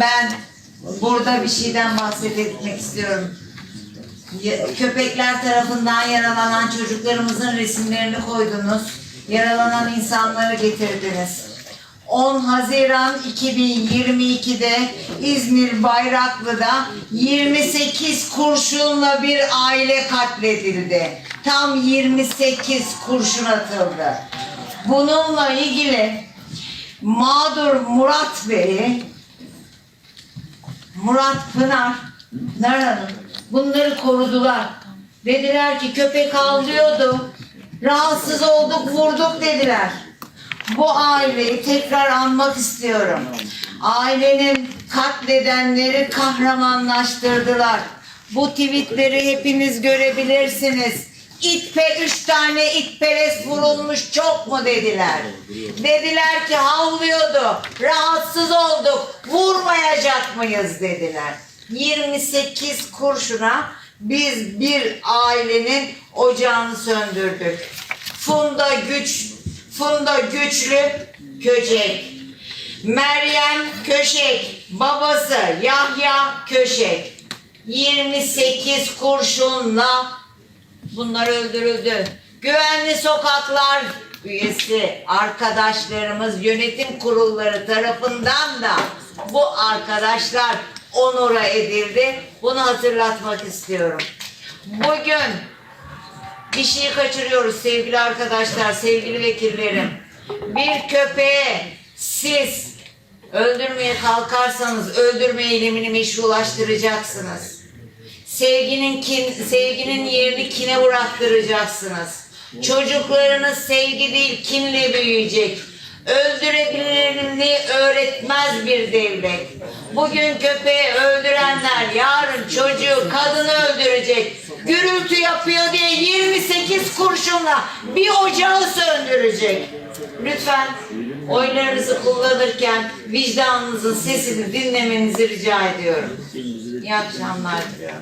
Ben burada bir şeyden bahsetmek istiyorum. Köpekler tarafından yaralanan çocuklarımızın resimlerini koydunuz. Yaralanan insanları getirdiniz. 10 Haziran 2022'de İzmir Bayraklı'da 28 kurşunla bir aile katledildi. Tam 28 kurşun atıldı. Bununla ilgili mağdur Murat Bey'i Murat Pınar, Pınar Hanım bunları korudular. Dediler ki köpek avlıyordu. Rahatsız olduk vurduk dediler. Bu aileyi tekrar anmak istiyorum. Ailenin katledenleri kahramanlaştırdılar. Bu tweetleri hepiniz görebilirsiniz. İtpe üç tane itperest vurulmuş çok mu dediler. Dediler ki havlıyordu. Rahatsız olduk. Vurmayacak mıyız dediler. 28 kurşuna biz bir ailenin ocağını söndürdük. Funda güç, Funda güçlü köşek. Meryem Köşek, babası Yahya Köşek. 28 kurşunla bunlar öldürüldü. Güvenli Sokaklar üyesi arkadaşlarımız yönetim kurulları tarafından da bu arkadaşlar onura edildi. Bunu hatırlatmak istiyorum. Bugün bir şeyi kaçırıyoruz sevgili arkadaşlar, sevgili vekillerim. Bir köpeğe siz öldürmeye kalkarsanız öldürme eylemini meşrulaştıracaksınız. Sevginin kin, sevginin yerini kine bıraktıracaksınız. Çocuklarınız sevgi değil kinle büyüyecek. Öldürebilirliğini öğretmez bir devlet. Bugün köpeği öldürenler yarın çocuğu, kadını öldürecek. Gürültü yapıyor diye 28 kurşunla bir ocağı söndürecek. Lütfen oylarınızı kullanırken vicdanınızın sesini dinlemenizi rica ediyorum. İyi akşamlar diliyorum.